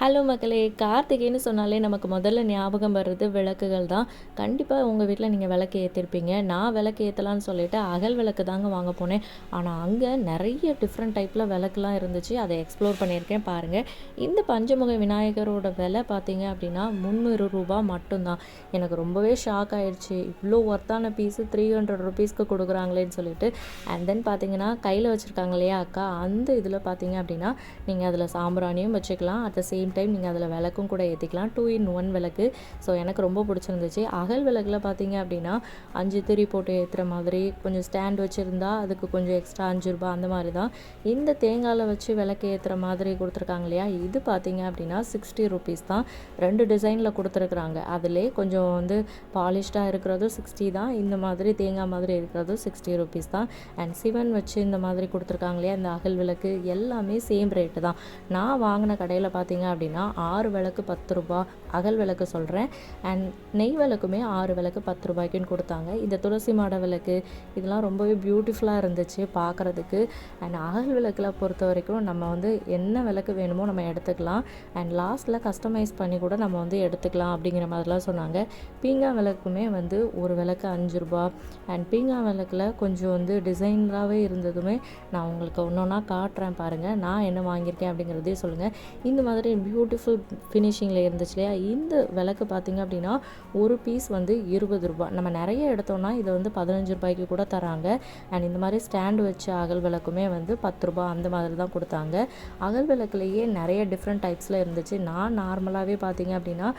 Hello மக்களே கார்த்திகைன்னு சொன்னாலே நமக்கு முதல்ல ஞாபகம் வர்றது விளக்குகள் தான். கண்டிப்பாக உங்கள் வீட்டில் நீங்கள் விளக்கு ஏற்றிருப்பீங்க நான் விளக்கு ஏற்றலான்னு சொல்லிட்டு அகல் விளக்கு தாங்க வாங்க போனேன். ஆனால் அங்கே நிறைய டிஃப்ரெண்ட் டைப்பில் விளக்குலாம் இருந்துச்சு. அதை எக்ஸ்ப்ளோர் பண்ணியிருக்கேன் பாருங்கள் இந்த பஞ்சமுக விநாயகரோட விலை பார்த்தீங்க அப்படின்னா முந்நூறு ரூபா மட்டும்தான். எனக்கு ரொம்பவே ஷாக் ஆயிடுச்சு இவ்வளோ ஒர்த்தான பீஸு த்ரீ ஹண்ட்ரட் ருபீஸ்க்கு கொடுக்குறாங்களேன்னு சொல்லிட்டு. அண்ட் தென் பார்த்தீங்கன்னா கையில் வச்சுருக்காங்க இல்லையா அக்கா? அந்த இதில் பார்த்தீங்க அப்படின்னா நீங்கள் அதில் சாம்பிராணியும் வச்சுக்கலாம். அட் த சேம் டைம் நீங்கள் அதில் விளக்கும் கூட ஏற்றிக்கலாம் டூ இன் ஒன் விளக்கு. ஸோ எனக்கு ரொம்ப பிடிச்சிருந்துச்சு. அகல் விளக்கில் பார்த்தீங்க அப்படின்னா அஞ்சு திரி போட்டு ஏற்றுற மாதிரி கொஞ்சம் ஸ்டாண்ட் வச்சுருந்தா அதுக்கு கொஞ்சம் எக்ஸ்ட்ரா அஞ்சு ரூபா அந்த மாதிரி தான் இந்த தேங்காயில் வச்சு விளக்கு ஏற்றுற மாதிரி கொடுத்துருக்காங்க இல்லையா? இது பார்த்தீங்க அப்படின்னா சிக்ஸ்டி ருபீஸ் தான். ரெண்டு டிசைனில் கொடுத்துருக்குறாங்க. அதிலே கொஞ்சம் வந்து பாலிஷ்டாக இருக்கிறதும் சிக்ஸ்டி தான். இந்த மாதிரி தேங்காய் மாதிரி இருக்கிறதும் சிக்ஸ்டி ருபீஸ் தான். அண்ட் சிவன் வச்சு இந்த மாதிரி கொடுத்துருக்காங்க இல்லையா? இந்த அகல் விளக்கு எல்லாமே சேம் ரேட்டு தான். நான் வாங்கின கடையில் பார்த்தீங்க அப்படின்னா ஆறு விளக்கு பத்து ரூபா அகல் விளக்கு சொல்கிறேன் அண்ட் நெய் விளக்குமே ஆறு விளக்கு பத்து ரூபாய்க்குன்னு கொடுத்தாங்க. இந்த துளசி மாட விளக்கு இதெல்லாம் ரொம்பவே பியூட்டிஃபுல்லாக இருந்துச்சு பார்க்குறதுக்கு. அண்ட் அகல் விளக்கில் பொறுத்த வரைக்கும் நம்ம வந்து என்ன விளக்கு வேணுமோ நம்ம எடுத்துக்கலாம். அண்ட் லாஸ்ட்டில் கஸ்டமைஸ் பண்ணி கூட நம்ம வந்து எடுத்துக்கலாம் அப்படிங்கிற மாதிரிலாம் சொன்னாங்க. பீங்கா விளக்குமே வந்து ஒரு விளக்கு அஞ்சு ரூபா. அண்ட் பீங்கா விளக்கில் கொஞ்சம் வந்து டிசைனராகவே இருந்ததுமே நான் உங்களுக்கு ஒன்று ஒன்றா காட்டுறேன் பாருங்கள் நான் என்ன வாங்கியிருக்கேன் அப்படிங்கிறதே சொல்லுங்கள் இந்த மாதிரி பியூட்டிஃபுல் ஃபினிஷிங்கில் இருந்துச்சு இல்லையா? இந்த விளக்கு பார்த்திங்க அப்படின்னா ஒரு பீஸ் வந்து இருபது ரூபா. நம்ம நிறைய எடுத்தோம்னா இதை வந்து பதினஞ்சு ரூபாய்க்கு கூட தராங்க. அண்ட் இந்த மாதிரி ஸ்டாண்டு வச்ச அகல் விளக்குமே வந்து பத்து ரூபா அந்த மாதிரி தான் கொடுத்தாங்க. அகல் விளக்குலேயே நிறைய டிஃப்ரெண்ட் டைப்ஸில் இருந்துச்சு. நான் நார்மலாகவே பார்த்திங்க அப்படின்னா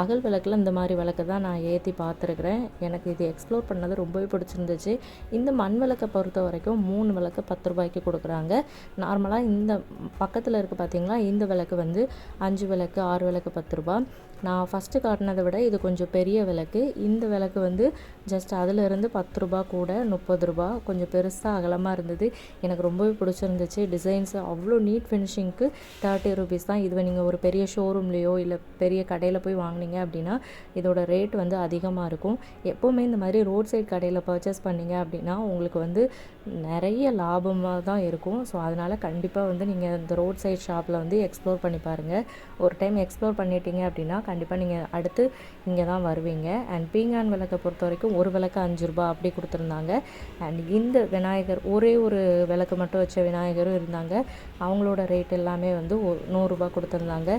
அகல் விளக்கில் இந்த மாதிரி விளக்கு தான் நான் ஏற்றி பார்த்துருக்குறேன். எனக்கு இது எக்ஸ்ப்ளோர் பண்ணது ரொம்பவே பிடிச்சிருந்துச்சு. இந்த மண் விளக்கை பொறுத்த வரைக்கும் மூணு விளக்கு பத்து ரூபாய்க்கு கொடுக்குறாங்க. நார்மலாக இந்த பக்கத்தில் இருக்குது பார்த்திங்களா இந்த விளக்கு வந்து அஞ்சு விளக்கு ஆறு விளக்கு பத்து ரூபா. நான் ஃபஸ்ட்டு காட்டினதை விட இது கொஞ்சம் பெரிய விளக்கு. இந்த விளக்கு வந்து ஜஸ்ட் அதிலிருந்து பத்து ரூபா கூட முப்பது ரூபா. கொஞ்சம் பெருசாக அகலமாக இருந்தது. எனக்கு ரொம்பவே பிடிச்சிருந்துச்சு. டிசைன்ஸ் அவ்வளோ நீட் ஃபினிஷிங்க்கு தேர்ட்டி ருபீஸ் தான். இதுவே நீங்கள் ஒரு பெரிய ஷோரூம்லேயோ இல்லை பெரிய கடையில் போய் வாங்கினீங்க அப்படின்னா இதோட ரேட் வந்து அதிகமாக இருக்கும். எப்போவுமே இந்த மாதிரி ரோட் சைட் கடையில் பர்ச்சேஸ் பண்ணிங்க அப்படின்னா உங்களுக்கு வந்து நிறைய லாபமாக தான் இருக்கும். ஸோ அதனால் கண்டிப்பாக வந்து நீங்கள் இந்த ரோட் சைட் ஷாப்பில் வந்து எக்ஸ்ப்ளோர் பண்ணி பாருங்கள் ஒரு டைம் எக்ஸ்ப்ளோர் பண்ணிட்டீங்க அப்படின்னா கண்டிப்பாக நீங்கள் அடுத்து இங்கே தான் வருவீங்க. அண்ட் பீங்கான் விளக்கை பொறுத்த வரைக்கும் ஒரு விளக்கு அஞ்சு ரூபா அப்படி கொடுத்துருந்தாங்க. அண்ட் இந்த விநாயகர் ஒரே ஒரு விளக்கு மட்டும் வச்ச விநாயகரும் இருந்தாங்க. அவங்களோட ரேட் எல்லாமே வந்து நூறுரூபா கொடுத்துருந்தாங்க.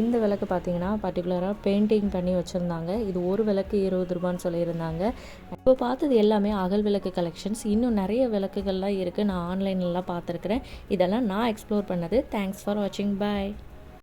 இந்த விளக்கு பார்த்தீங்கன்னா பர்டிகுலராக பெயிண்டிங் பண்ணி வச்சுருந்தாங்க. இது ஒரு விளக்கு இருபது ரூபான்னு சொல்லியிருந்தாங்க. இப்போ பார்த்தது எல்லாமே அகல் விளக்கு கலெக்ஷன்ஸ் இன்னும் நிறைய விளக்குகள்லாம் இருக்குது நான் ஆன்லைன்லலாம் பார்த்துருக்குறேன். இதெல்லாம் நான் எக்ஸ்ப்ளோர் பண்ணது. தேங்க்ஸ் ஃபார் வாட்சிங் பாய்